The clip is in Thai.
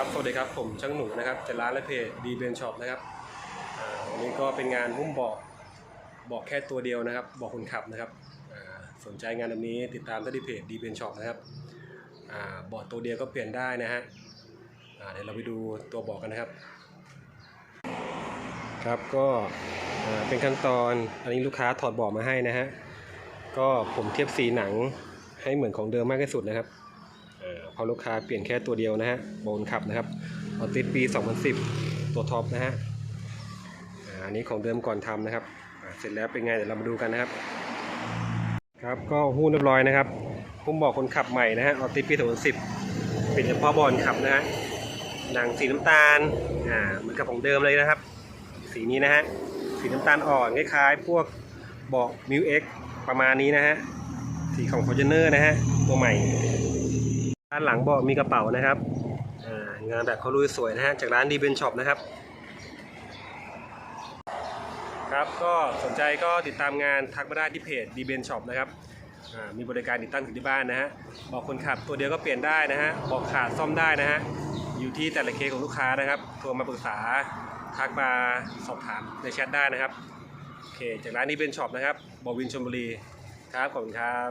ครับสวัสดีครับผมช่างหนูนะครับจากร้านและเพจดีเบนช็อปนะครับวันนี้ก็เป็นงานหุ้มเบอกบอกแค่ตัวเดียวนะครับบอกคนขับนะครับสนใจงานแบบนี้ติดตามได้ที่เพจดีเบนช็อปนะครับอ่าเบอกตัวเดียวก็เปลี่ยนได้นะฮะเดี๋ยวเราไปดูตัวเบอกกันนะครับ ครับก็เป็นขั้นตอนอันนี้ลูกค้าถอดเบอกมาให้นะฮะก็ผมเทียบสีหนังให้เหมือนของเดิมมากที่สุดนะครับ พอลูกค้าเปลี่ยนแค่ตัวเดียวนะฮะโบนขับนะครับออติสปี 2010 ตัวท็อปนะฮะอันนี้ของเดิมก่อนทำนะครับ เสร็จแล้วเป็นไงเดี๋ยวเรามาดูกันนะครับ ครับก็หุ้นเรียบร้อยนะครับผมบอกคนขับใหม่นะฮะออติสปี 2010 เป็นเฉพาะบอลขับนะฮะหนังสีน้ำตาลอ่าเหมือนกับของเดิมเลยนะครับ สีนี้นะฮะสีน้ำตาลอ่อนคล้ายๆพวกเบอกมิวเอ็กประมาณนี้นะฮะสีของ f o r t u n e r นะฮะตัวใหม่ ด้านหลังเบาะมีกระเป๋านะครับางานแบบเขาลุยสวยนะฮะจากร้านดีเบนช็อปนะครับ ครับก็สนใจก็ติดตามงานทักมาได้ที่เพจดีเบนช็อปนะครับมีบริการติดตั้งถึงที่บ้านนะฮะบอกคนขับตัวเดียวก็เปลี่ยนได้นะฮะบอกขาดซ่อมได้นะฮะอยู่ที่แต่ละเคสของลูกค้านะครับโทรมาปรึกษาทักมาสอบถามในแชทได้นะครับโอเคจากร้านดีเบนช็อปนะครับบอวินชลบุรีครับขอบคุณครับ